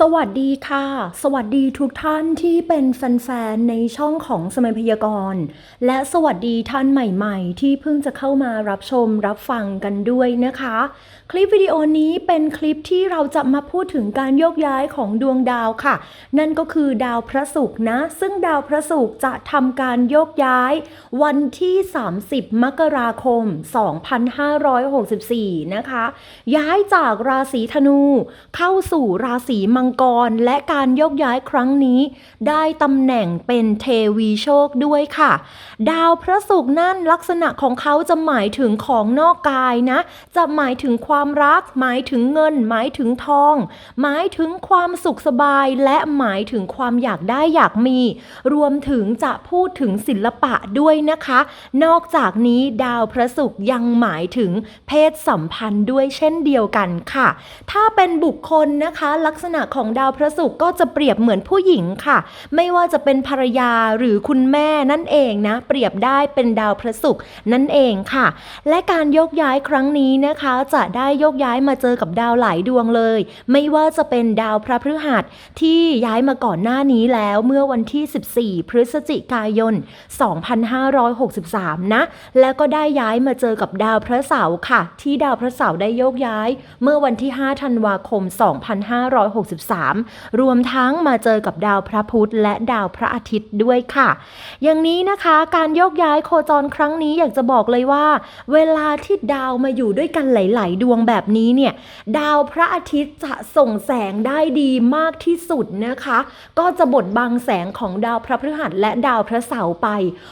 สวัสดีค่ะ สวัสดีทุกท่านที่เป็นแฟนๆ ในช่องของสมัยพยากรณ์ และสวัสดีท่านใหม่ๆ ที่เพิ่งจะเข้ามารับชมรับฟังกันด้วยนะคะ คลิปวิดีโอนี้เป็นคลิปที่เราจะมาพูดถึงการโยกย้ายของดวงดาวค่ะ นั่นก็คือดาวพระศุกร์นะ ซึ่งดาวพระศุกร์จะทำการโยกย้าย วันที่ 30 มกราคม 2564 นะคะ ย้ายจากราศีธนูเข้าสู่ราศีมังกร และการโยกย้ายครั้งนี้ ได้ตำแหน่งเป็นเทวีโชคด้วยค่ะ ดาวพระศุกร์นั่นลักษณะของเขาจะหมายถึงของนอกกายนะ จะหมายถึงความรัก หมายถึงเงิน หมายถึงทอง หมายถึงความสุขสบาย และหมายถึงความอยากได้อยากมี รวมถึงจะพูดถึงศิลปะด้วยนะคะ นอกจากนี้ดาวพระศุกร์ยังหมายถึงเพศสัมพันธ์ด้วยเช่นเดียวกันค่ะ ถ้าเป็นบุคคลนะคะ ลักษณะของดาวพระศุกร์ก็จะเปรียบเหมือนผู้หญิงค่ะ ไม่ว่าจะเป็นภรรยาหรือคุณแม่นั่นเองนะ เปรียบได้เป็นดาวพระศุกร์นั่นเองค่ะ และการโยกย้ายครั้งนี้นะคะ จะได้โยกย้ายมาเจอกับดาวหลายดวงเลย ไม่ว่าจะเป็นดาวพระพฤหัสที่ย้ายมาก่อนหน้านี้แล้วเมื่อวันที่ 14 พฤศจิกายน 2563 นะ แล้วก็ได้ย้ายมาเจอกับดาวพระเสาร์ค่ะ ที่ดาวพระเสาร์ได้โยกย้าย เมื่อวันที่ 5 ธันวาคม13รวมทั้งมาเจอกับดาวพระพุธและดาวพระอาทิตย์ด้วยค่ะ อย่างนี้นะคะการโยกย้ายโคจรครั้งนี้อยากจะบอกเลยว่า เวลาที่ดาวมาอยู่ด้วยกันหลาย ๆ ดวงแบบนี้เนี่ยดาวพระอาทิตย์จะส่งแสงได้ดีมากที่สุดนะคะ ก็จะบดบังแสงของดาวพระพฤหัสและดาวพระเสาร์ไป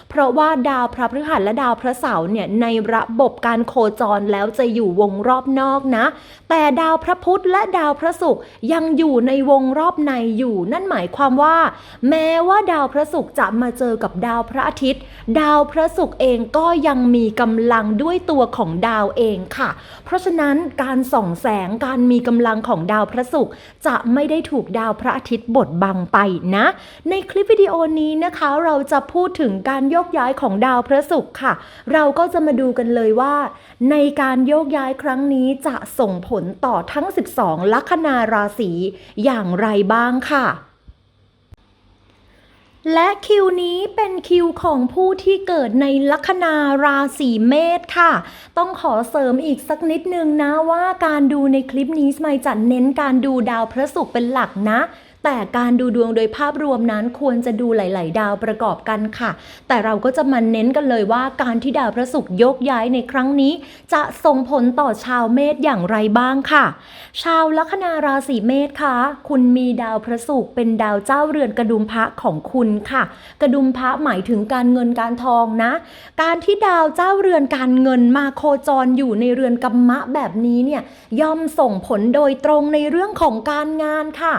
เพราะว่าดาวพระพฤหัสและดาวพระเสาร์เนี่ยในระบบการโคจรแล้วจะอยู่วงรอบนอกนะ แต่ดาวพระพุธและดาวพระศุกร์ยังอยู่ในวงรอบในอยู่ นั่นหมายความว่า แม้ว่าดาวพระศุกร์จะมาเจอกับดาวพระอาทิตย์ ดาวพระศุกร์เองก็ยังมีกำลังด้วยตัวของดาวเองค่ะ เพราะฉะนั้นการส่องแสงการมีกำลังของดาวพระศุกร์จะไม่ได้ถูกดาวพระอาทิตย์บดบังไปนะ ในคลิปวิดีโอนี้นะคะเราจะพูดถึงการโยกย้ายของดาวพระศุกร์ค่ะ เราก็จะมาดูกันเลยว่า ในการโยกย้ายครั้งนี้จะส่งผลต่อทั้ง 12 ลัคนาราศีอย่างไรบ้างค่ะ และคิวนี้เป็นคิวของผู้ที่เกิดในลัคนาราศีเมษค่ะ ต้องขอเสริมอีกสักนิดนึงนะว่าการดูในคลิปนี้สมัยจะเน้นการดูดาวพระศุกร์เป็นหลักนะ แต่การดูดวงโดยภาพรวมนั้นควรจะดูหลาย ๆ ดาวประกอบกันค่ะ แต่เราก็จะมาเน้นกันเลยว่าการที่ดาวพระศุกร์ยกย้ายในครั้งนี้ จะส่งผลต่อชาวเมษอย่างไรบ้างค่ะ ชาวลัคนาราศีเมษคะคุณมีดาวพระศุกร์เป็นดาวเจ้าเรือนกระดุมพระของคุณค่ะ กระดุมพระหมายถึงการเงินการทองนะ การที่ดาวเจ้าเรือนการเงินมาโคจรอยู่ในเรือนกัมมะแบบนี้เนี่ยย่อมส่งผลโดยตรงในเรื่องของการงานค่ะ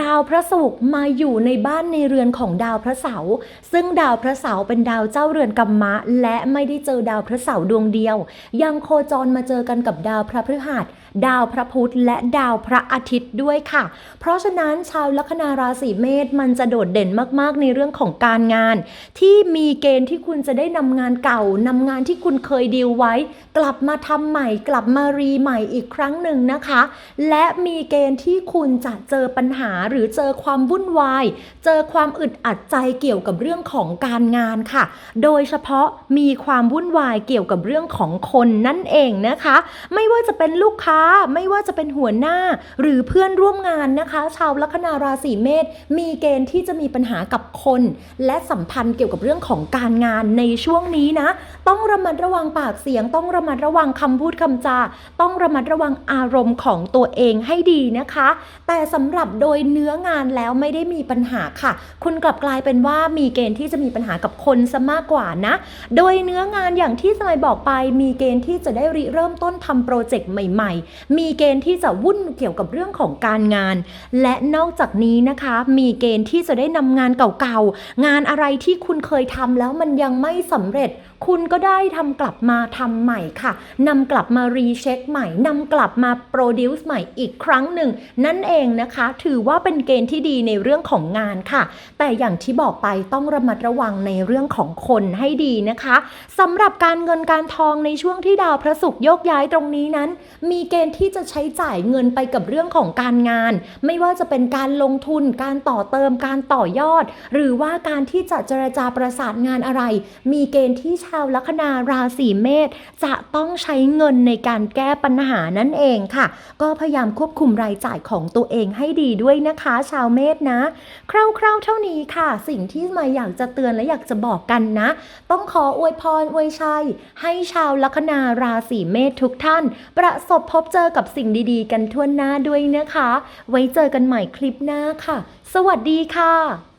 ดาวพระศุกร์มาอยู่ในบ้านในเรือนของดาวพระเสาร์ซึ่งดาวพระเสาร์เป็นดาวเจ้าเรือนกัมมะ และไม่ได้เจอดาวพระเสาร์ดวงเดียว ยังโคจรมาเจอกันกับดาวพระพฤหัส ดาวพระพุธและดาวพระอาทิตย์ด้วยค่ะ เพราะฉะนั้นชาวลัคนาราศีเมษมันจะโดดเด่นมากๆ ในเรื่องของการงาน ที่มีเกณฑ์ที่คุณจะได้นำงานเก่านำงานที่คุณเคยดีลไว้ กลับมาทำใหม่ กลับมารีใหม่อีกครั้งหนึ่งนะคะ และมีเกณฑ์ที่คุณจะเจอปัญหาหรือเจอความวุ่นวาย เจอความอึดอัดใจเกี่ยวกับเรื่องของการงานค่ะ โดยเฉพาะมีความวุ่นวายเกี่ยวกับเรื่องของคนนั่นเองนะคะ ไม่ว่าจะเป็นลูกค้าไม่ว่าจะเป็นหัวหน้าหรือเพื่อนร่วมงานนะคะ ชาวลัคนาราศีเมษมีเกณฑ์ที่จะมีปัญหากับคน และสัมพันธ์เกี่ยวกับเรื่องของการงานในช่วงนี้นะ ต้องระมัดระวังปากเสียง ต้องระมัดระวังคำพูดคำจา ต้องระมัดระวังอารมณ์ของตัวเองให้ดีนะคะ แต่สำหรับโดยเนื้องานแล้วไม่ได้มีปัญหาค่ะ คุณกลับกลายเป็นว่ามีเกณฑ์ที่จะมีปัญหากับคนซะมากกว่านะ โดยเนื้องานอย่างที่สมัยบอกไปมีเกณฑ์ที่จะได้ริเริ่มต้นทำโปรเจกต์ใหม่ ๆมีเกณฑ์ที่จะวุ่นเกี่ยวกับเรื่องของการงาน และนอกจากนี้นะคะ มีเกณฑ์ที่จะได้นำงานเก่าๆ งานอะไรที่คุณเคยทำแล้วมันยังไม่สำเร็จ คุณก็ได้ทำกลับมาทำใหม่ค่ะนำกลับมารีเช็คใหม่นำกลับมาโปรดิวซ์ใหม่อีกครั้งหนึ่ง นั่นเองนะคะ ถือว่าเป็นเกณฑ์ที่ดีในเรื่องของงานค่ะ แต่อย่างที่บอกไปต้องระมัดระวังในเรื่องของคนให้ดีนะคะสำหรับการเงินการทองในช่วงที่ดาวพระศุกร์โยกย้ายตรงนี้นั้น มีเกณณฑ์ที่จะใช้จ่ายเงินไปกับเรื่องของการงาน ไม่ว่าจะเป็นการลงทุน การต่อเติม การต่อยอด หรือว่าการที่จะเจรจาประสานงานอะไร มีเกณฑ์ที่ชาวลัคนาราศีเมษจะต้องใช้เงินในการแก้ปัญหานั่นเองค่ะ ก็พยายามควบคุมรายจ่ายของตัวเองให้ดีด้วยนะคะ ชาวเมษนะคร่าวๆเท่านี้ค่ะ สิ่งที่มาอยากจะเตือนและอยากจะบอกกันนะ ต้องขออวยพรอวยชัย ให้ชาวลัคนาราศีเมษทุกท่าน ประสบพบเจอกับสิ่งดีๆ กันทั่วหน้าด้วยนะคะ ไว้เจอกันใหม่คลิปหน้าค่ะ สวัสดีค่ะ